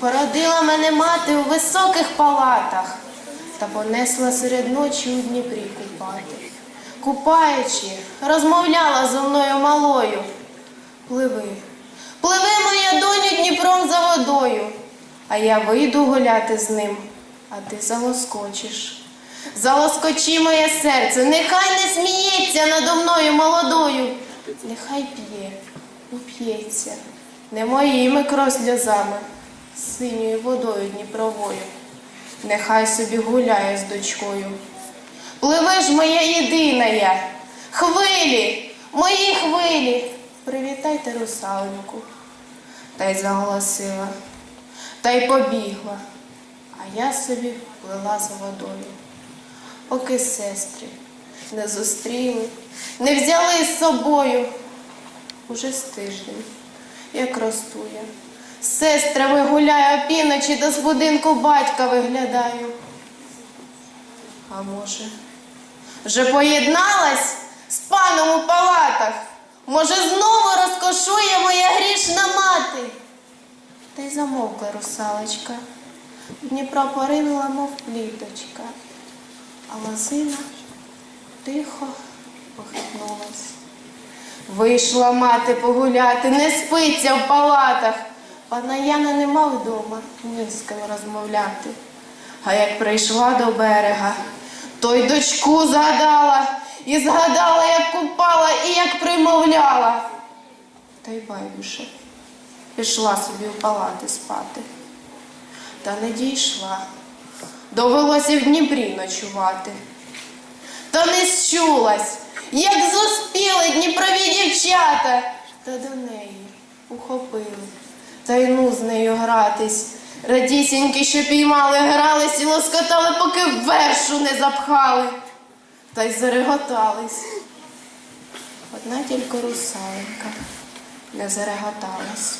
Породила мене мати у високих палатах та понесла серед ночі у Дніпрі купати. Купаючи, розмовляла зо мною малою. Пливи, пливи, моя доню, Дніпром за водою, а я вийду гуляти з ним, а ти залоскочиш. Залоскочи моє серце, нехай не сміється надо мною молодою, нехай п'є, уп'ється, не моїми кров сльозами, синьою водою Дніпровою. Нехай собі гуляє з дочкою. Пливи ж моя єдина хвилі, мої хвилі, привітайте русалоньку. Та й заголосила, та й побігла, а я собі плила за водою. Поки сестри не зустріли, не взяли з собою. Уже з тиждень, як росту я. Сестрами гуляю опівночі до з будинку батька виглядаю. А може, вже поєдналась з паном у палатах? Може, знову розкошує моя грішна мати? Та й замовкла русалочка. В Дніпро поринула, мов пліточка, а лозина тихо похитнулась. Вийшла мати погуляти, не спиться в палатах. Пана Яна нема вдома, ні з ким розмовляти. А як прийшла до берега, то й дочку згадала, і згадала, як купала і як примовляла. Та й байдуже, пішла собі в палати спати. Та не дійшла, довелося в Дніпрі ночувати. Та не щулась, як зуспіли дніпрові дівчата, та до неї ухопили, та й ну з нею гратись. Радісіньки, що піймали, грались і лоскотали, поки вершу не запхали, та й зареготались. Одна тільки русаленька не зареготалась.